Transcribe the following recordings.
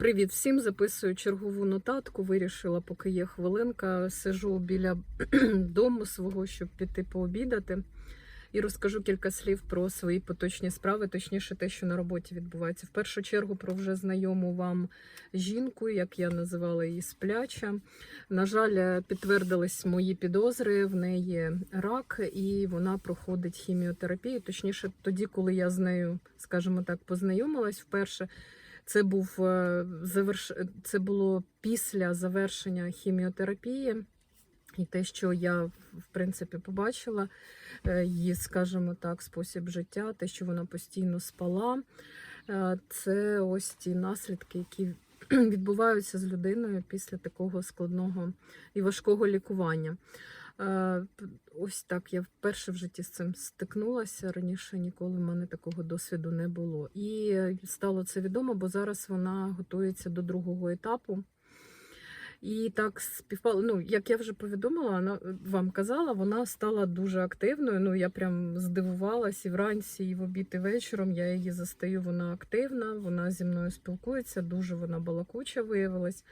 Привіт всім! Записую чергову нотатку. Вирішила, поки є хвилинка, сижу біля дому свого, щоб піти пообідати. І розкажу кілька слів про свої поточні справи, точніше, те, що на роботі відбувається. В першу чергу про вже знайому вам жінку, як я називала її спляча. На жаль, підтвердились мої підозри. В неї рак, і вона проходить хіміотерапію. Точніше, тоді, коли я з нею, скажімо так, познайомилась вперше. Це був е, заверш... це було після завершення хіміотерапії, і те, що я в принципі побачила, е, її, скажімо так, спосіб життя, те, що вона постійно спала, е, це ось ті наслідки, які відбуваються з людиною після такого складного і важкого лікування. Е, Ось так я вперше в житті з цим стикнулася. Раніше ніколи в мене такого досвіду не було. І стало це відомо, бо зараз вона готується до другого етапу. І так співпало. Ну, як я вже повідомила, вона вам казала, вона стала дуже активною. Ну, я прям здивувалась і вранці, і в обід, і вечором. Я її застаю, вона активна, вона зі мною спілкується, дуже вона балакуча виявилась.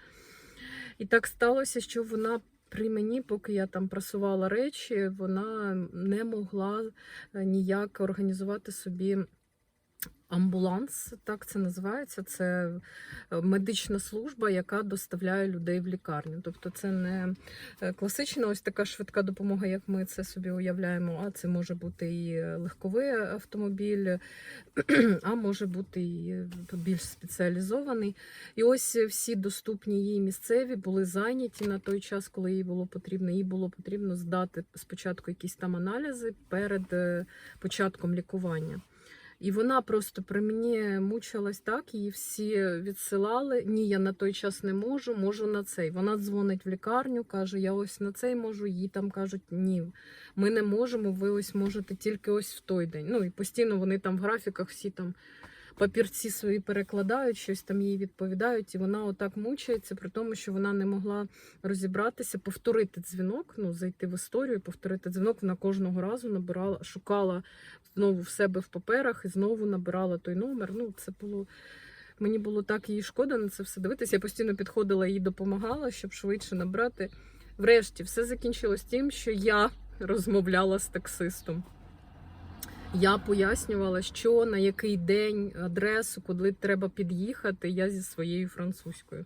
І так сталося, що вона при мені, поки я там прасувала речі, вона не могла е, ніяк організувати собі. Амбуланс, так це називається. Це е, медична служба, яка доставляє людей в лікарню. Тобто, це не е, класична ось така швидка допомога, як ми це собі уявляємо. А це може бути і легковий автомобіль, а може бути і більш спеціалізований. І ось всі доступні їй місцеві були зайняті на той час, коли їй було потрібно. Їй було потрібно здати спочатку якісь там аналізи перед е, початком лікування. І вона просто при мені мучилась так, її всі відсилали. Ні, я на той час не можу, можу на цей. Вона дзвонить в лікарню, каже: Я ось на цей можу. Їй там кажуть, ні, ми не можемо, ви ось можете тільки ось в той день. Ну і постійно вони там в графіках всі там папірці свої перекладають, щось там їй відповідають, і вона отак мучається, при тому, що вона не могла розібратися, повторити дзвінок, ну зайти в історію, повторити дзвінок. Вона кожного разу набирала, шукала знову в себе в паперах і знову набирала той номер. Ну, це було. Мені було так її шкода на це все дивитися. Я постійно підходила їй допомагала, щоб швидше набрати. Врешті все закінчилось тим, що я розмовляла з таксистом. Я пояснювала, що на який день адресу, куди треба під'їхати, я зі своєю французькою.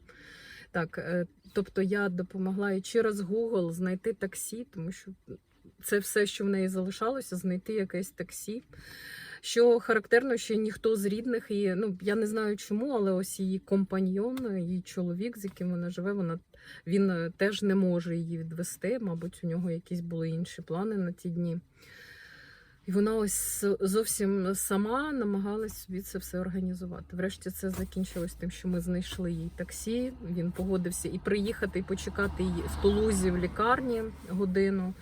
Так, е, тобто я допомогла і через Google знайти таксі, тому що це все, що в неї залишалося, знайти якесь таксі. Що характерно, що ніхто з рідних і ну я не знаю чому, але ось її компаньйон, її чоловік, з яким вона живе, вона він е, теж не може її відвести. Мабуть, у нього якісь були інші плани на ті дні. І вона ось зовсім сама намагалась собі це все організувати. Врешті це закінчилось тим, що ми знайшли їй таксі. Він погодився і приїхати, і почекати її в Тулузі в лікарні годину.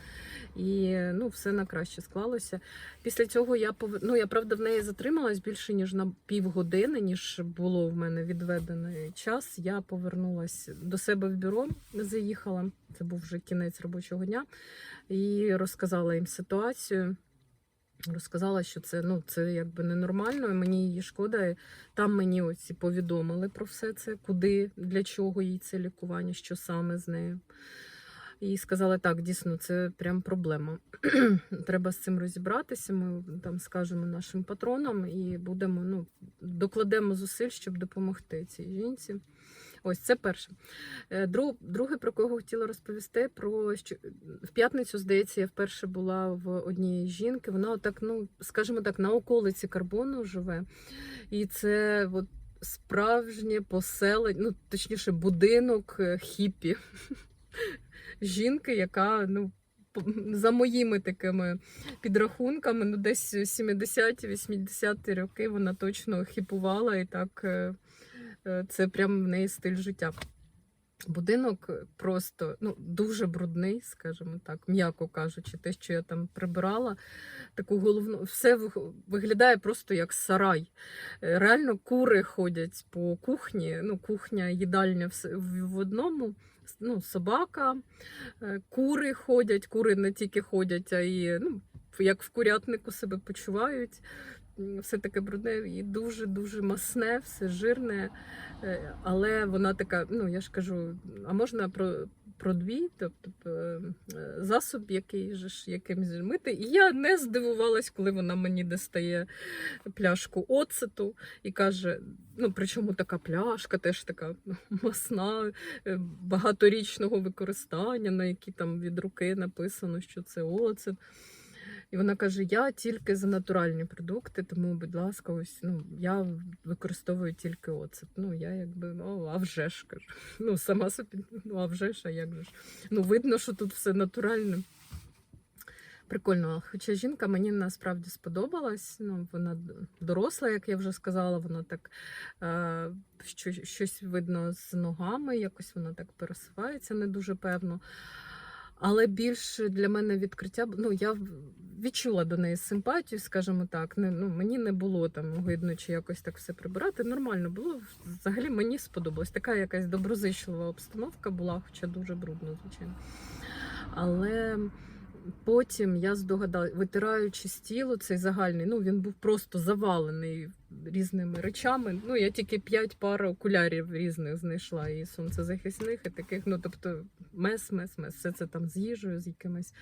І ну, все на краще склалося. Після цього я пов... ну, я правда в неї затрималась більше ніж на півгодини, ніж було в мене відведений час. Я повернулась до себе в бюро, заїхала. Це був вже кінець робочого дня, і розказала їм ситуацію. Розказала, що це ну це якби ненормально, і мені її шкода. І Там мені оці повідомили про все це, куди, для чого їй це лікування, що саме з нею. І сказали, так, дійсно, це прям проблема. Треба з цим розібратися. Ми там скажемо нашим патронам і будемо, ну, докладемо зусиль, щоб допомогти цій жінці. Ось це перше. Е, друге, про кого хотіла розповісти, про що в п'ятницю, здається, я вперше була в одній жінки. Вона отак, ну, скажімо так, на околиці карбону живе. І це от справжнє поселення, ну, точніше, будинок е, хіпі. Жінки, яка, ну, за моїми такими підрахунками, ну, десь 70-80 роки вона точно хіпувала і так. Е, це прям в неї стиль життя. Будинок просто ну, дуже брудний, скажімо так, м'яко кажучи, те, що я там прибирала, таку головну, все виглядає просто як сарай. Е, реально кури ходять по кухні, ну, кухня, їдальня в одному, ну, собака, е, кури ходять, кури не тільки ходять, а й ну, як в курятнику себе почувають. Все таке брудне і дуже-дуже масне, все жирне. Е, Але вона така, ну я ж кажу, а можна про, про дві, тобто е, засоб, який же ж якимсь мити. І я не здивувалась, коли вона мені достає пляшку оцету і каже: ну причому така пляшка, теж така масна, е, багаторічного використання, на якій там від руки написано, що це оцет. І вона каже: Я тільки за натуральні продукти, тому, будь ласка, ось ну я використовую тільки оцет. Ну я якби ну, а вже ж кажу. Ну сама собі, ну а вже ж, а як же ж? Ну видно, що тут все натуральне. Прикольно, хоча жінка мені насправді сподобалась. Ну, вона доросла, як я вже сказала, вона так е, що, щось видно з ногами, якось вона так пересувається не дуже певно. Але більше для мене відкриття, ну я відчула до неї симпатію, скажімо так. Не, ну, мені не було там видно чи якось так все прибирати. Нормально було. Взагалі мені сподобалось. Така якась доброзичлива обстановка була, хоча дуже брудно, звичайно. Але потім я здогадала, витираючи стіло, цей загальний, ну він був просто завалений різними речами. Ну, я тільки п'ять пар окулярів різних знайшла, і сонцезахисних, і таких, ну тобто мес, мес, мес. Все це там з їжею, з якимось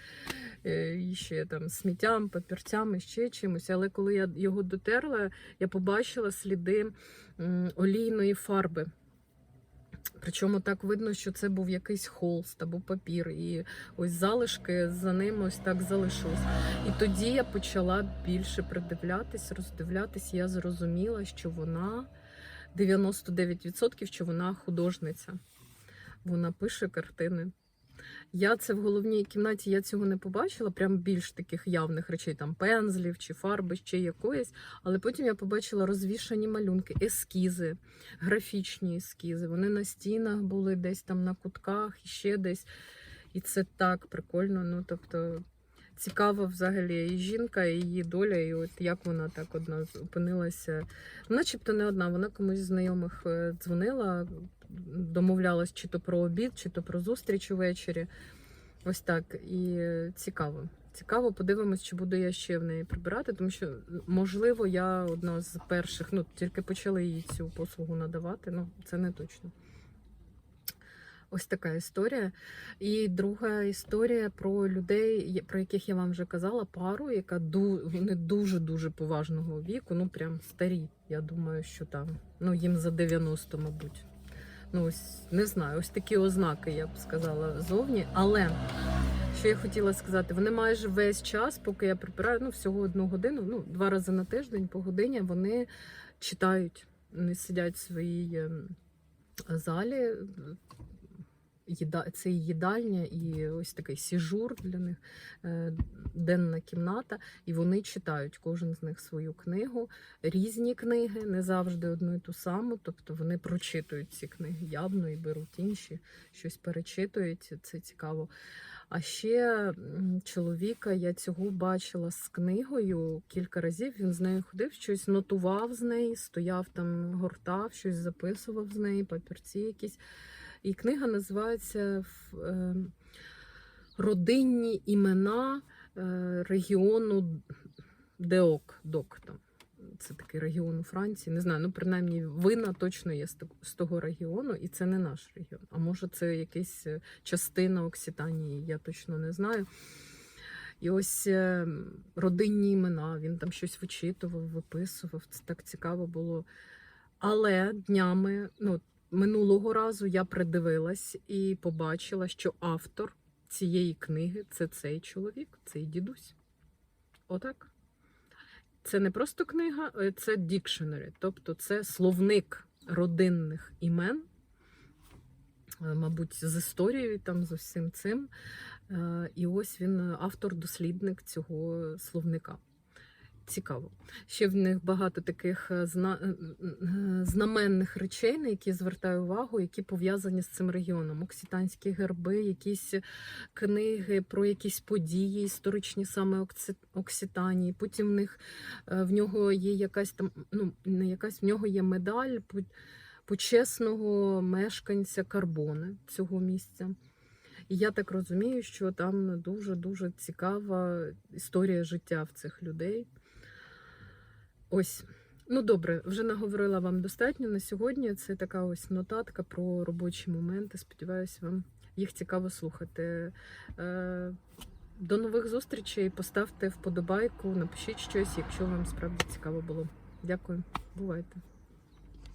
е, і ще там сміттям, папірцями, ще чимось. Але коли я його дотерла, я побачила сліди олійної фарби. Причому так видно, що це був якийсь холст або папір, і ось залишки за ним ось так залишилось. І тоді я почала більше придивлятись, роздивлятись. Я зрозуміла, що вона 99% що вона художниця. Вона пише картини. Я це в головній кімнаті я цього не побачила, прям більш таких явних речей, там пензлів чи фарби, ще якоїсь. Але потім я побачила розвішані малюнки, ескізи, графічні ескізи. Вони на стінах були десь там на кутках, ще десь. І це так прикольно. Ну, тобто, цікава взагалі і жінка, і її доля, і от як вона так одна опинилася. Начебто не одна, вона комусь знайомих е, дзвонила, домовлялась чи то про обід, чи то про зустріч увечері. Ось так. І цікаво. Цікаво, подивимось, чи буду я ще в неї прибирати, тому що, можливо, я одна з перших, ну, тільки почали їй цю послугу надавати, ну, це не точно. Ось така історія. І друга історія про людей, про яких я вам вже казала, пару, яка ду, вони дуже-дуже поважного віку, ну прям старі. Я думаю, що там, ну їм за 90, мабуть. Ну, ось не знаю, ось такі ознаки, я б сказала, зовні. Але що я хотіла сказати, вони майже весь час, поки я прибираю, ну всього одну годину, ну два рази на тиждень по годині, вони читають, вони сидять в своїй ем, залі. Їда, це і їдальня, і ось такий сіжур для них, е, денна кімната, і вони читають кожен з них свою книгу, різні книги, не завжди одну і ту саму. Тобто вони прочитують ці книги явно і беруть інші, щось перечитують. Це цікаво. А ще чоловіка я цього бачила з книгою кілька разів. Він з нею ходив, щось нотував з неї, стояв там, гортав, щось записував з неї, папірці якісь. І книга називається е, Родинні імена е, регіону Деок. Док, там. Це такий регіон у Франції. Не знаю, ну принаймні вина точно є з того регіону, і це не наш регіон. А може, це якась е, частина Окситанії, я точно не знаю. І ось родинні імена, він там щось вичитував, виписував. Це так цікаво було. Але днями, ну, минулого разу я придивилась і побачила, що автор цієї книги це цей чоловік, цей дідусь. Отак. Це не просто книга, е, це дікшенері, тобто це словник родинних імен, е, мабуть, з історією там з усім цим. Е, І ось він автор-дослідник цього словника. Цікаво. Ще в них багато таких е, е, е, знаменних речей, на які звертаю увагу, які пов'язані з цим регіоном. Окситанські герби, якісь книги про якісь події історичні саме Окси- Окситанії. Потім в них в нього є якась там, ну не якась, в нього є медаль почесного мешканця Карбони цього місця. І я так розумію, що там дуже дуже цікава історія життя в цих людей. Ось. Ну добре, вже наговорила вам достатньо на сьогодні. Це така ось нотатка про робочі моменти. Сподіваюся, вам їх цікаво слухати. Е, До нових зустрічей. Поставте вподобайку, напишіть щось, якщо вам справді цікаво було. Дякую, бувайте.